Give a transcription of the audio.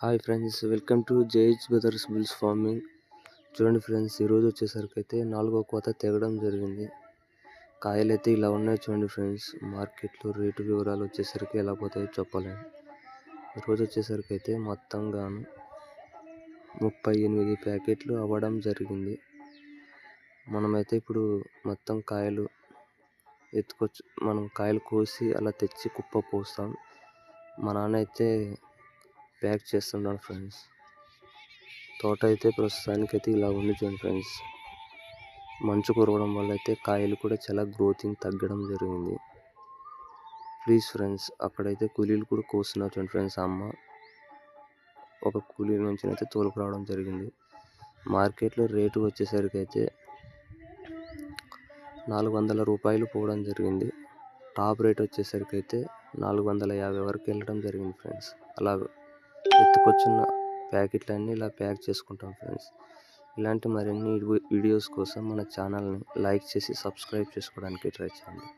Hi friends welcome to JH brothers bulls farming. చూడండి friends ఈరోజు వచ్చేసరికి అయితే నాలుగో కోత తెగడం జరిగింది. కాయలు అయితే ఇలా ఉన్నాయి చూడండి ఫ్రెండ్స్ మార్కెట్లో రేటు వివరాలు వచ్చేసరికి ఎలా పోతాయో చెప్పలేము ఈరోజు వచ్చేసరికి అయితే మొత్తంగాను ముప్పై ఎనిమిది ప్యాకెట్లు అవ్వడం జరిగింది. మనమైతే ఇప్పుడు మొత్తం కాయలు ఎత్తుకొచ్చి మనం కాయలు కోసి అలా తెచ్చి కుప్ప పోస్తాం. మా నాన్న అయితే ప్యాక్ చేస్తున్నాను ఫ్రెండ్స్. తోట అయితే ప్రస్తుతానికి అయితే ఇలా ఉంది చూడండి ఫ్రెండ్స్. మంచు కురవడం వల్ల అయితే కాయలు కూడా చాలా గ్రోతింగ్ తగ్గడం జరిగింది. ప్లీజ్ ఫ్రెండ్స్ అక్కడైతే కూలీలు కూడా కోస్తున్నారు చూడండి ఫ్రెండ్స్ అమ్మ. ఒక కూలీ నుంచి అయితే తోలుకు రావడం జరిగింది. మార్కెట్లో రేటు వచ్చేసరికి అయితే నాలుగు వందల రూపాయలు పోవడం జరిగింది. టాప్ రేట్ వచ్చేసరికి అయితే నాలుగు వందల యాభై వరకు వెళ్ళడం జరిగింది ఫ్రెండ్స్. అలా ఎత్తుకొచ్చిన ప్యాకెట్లన్నీ ఇలా ప్యాక్ చేసుకుంటాం ఫ్రెండ్స్. ఇలాంటి మరిన్ని వీడియోస్ కోసం మన ఛానల్ని లైక్ చేసి సబ్స్క్రైబ్ చేసుకోవడానికి ట్రై చేయండి.